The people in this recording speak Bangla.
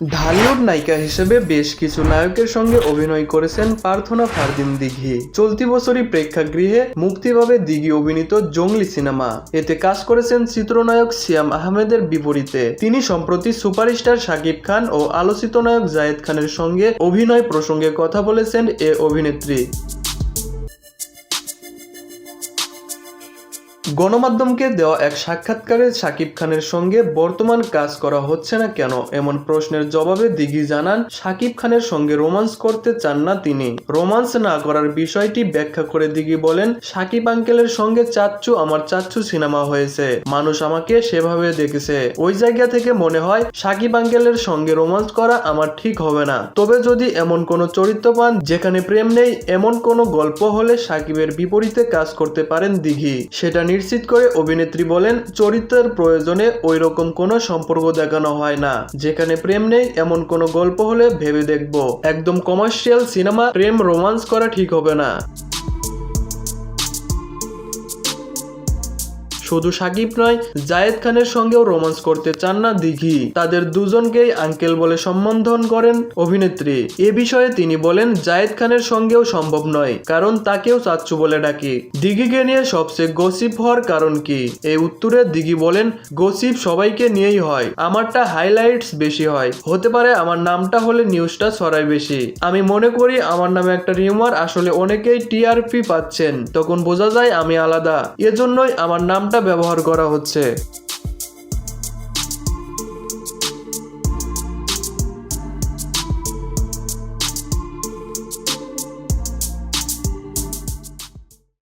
ঢালিউড নায়িকা হিসেবে বেশ কিছু নায়কের সঙ্গে অভিনয় করেছেন প্রার্থনা ফারদিন দিঘি। চলতি বছরই প্রেক্ষাগৃহে মুক্তি পাবে দিঘি অভিনীত জঙ্গলি সিনেমা। এতে কাজ করেছেন চিত্রনায়ক সিয়াম আহমেদের বিপরীতে। তিনি সম্প্রতি সুপারস্টার শাকিব খান ও আলোচিত নায়ক জায়েদ খানের সঙ্গে অভিনয় প্রসঙ্গে কথা বলেছেন এ অভিনেত্রী। গণমাধ্যমকে দেওয়া এক সাক্ষাৎকারে শাকিব খানের সঙ্গে বর্তমান কাজ করা হচ্ছে না কেন? এমন প্রশ্নের জবাবে দিঘি জানান, সাকিব খানের সঙ্গে রোমান্স করতে চান না তিনি। রোমান্স না করার বিষয়টি ব্যাখ্যা করে দিঘি বলেন শাকিব আঙ্কেলের সঙ্গে চাচ্চু আমার চাচ্চু সিনেমা হয়েছে। মানুষ আমাকে সেভাবে দেখেছে। ওই জায়গা থেকে মনে হয়, সাকিব আঙ্কেলের সঙ্গে রোমান্স করা আমার ঠিক হবে না। তবে যদি এমন কোনো চরিত্র পান যেখানে প্রেম নেই, এমন কোনো গল্প হলে সাকিবের বিপরীতে কাজ করতে পারেন দিঘি। সেটা নিশ্চিত করে অভিনেত্রী বলেন, চরিত্রের প্রয়োজনে ওই রকম কোনো সম্পর্ক দেখানো হয় না। যেখানে প্রেম নেই, এমন কোনো গল্প হলে ভেবে দেখব। একদম কমার্শিয়াল সিনেমা প্রেম রোমান্স করা ঠিক হবে না। শুধু সাকিব নয়, জায়েদ খানের সঙ্গেও রোমান্স করতে চান না দিঘি। তাদের দুজনকেই আঙ্কেল বলে সম্বোধন করেন অভিনেত্রী। এ বিষয়ে তিনি বলেন, জায়েদ খানের সঙ্গেও সম্ভব নয়, কারণ তাকেও চাচ্চু বলে ডাকি। দিঘিকে নিয়ে সবচেয়ে গসিপ হওয়ার কারণ কি? এই উত্তরে দিঘি বলেন, গসিপ সবাইকে নিয়েই হয়, আমারটা হাইলাইটস বেশি হয়। হতে পারে আমার নামটা হলে নিউজটা ছড়ায় বেশি। আমি মনে করি আমার নামে একটা রিউমার আসলে অনেকেই টিআরপি পাচ্ছেন, তখন বোঝা যায় আমি আলাদা। এজন্যই আমার নামটা ব্যবহার করা হচ্ছে।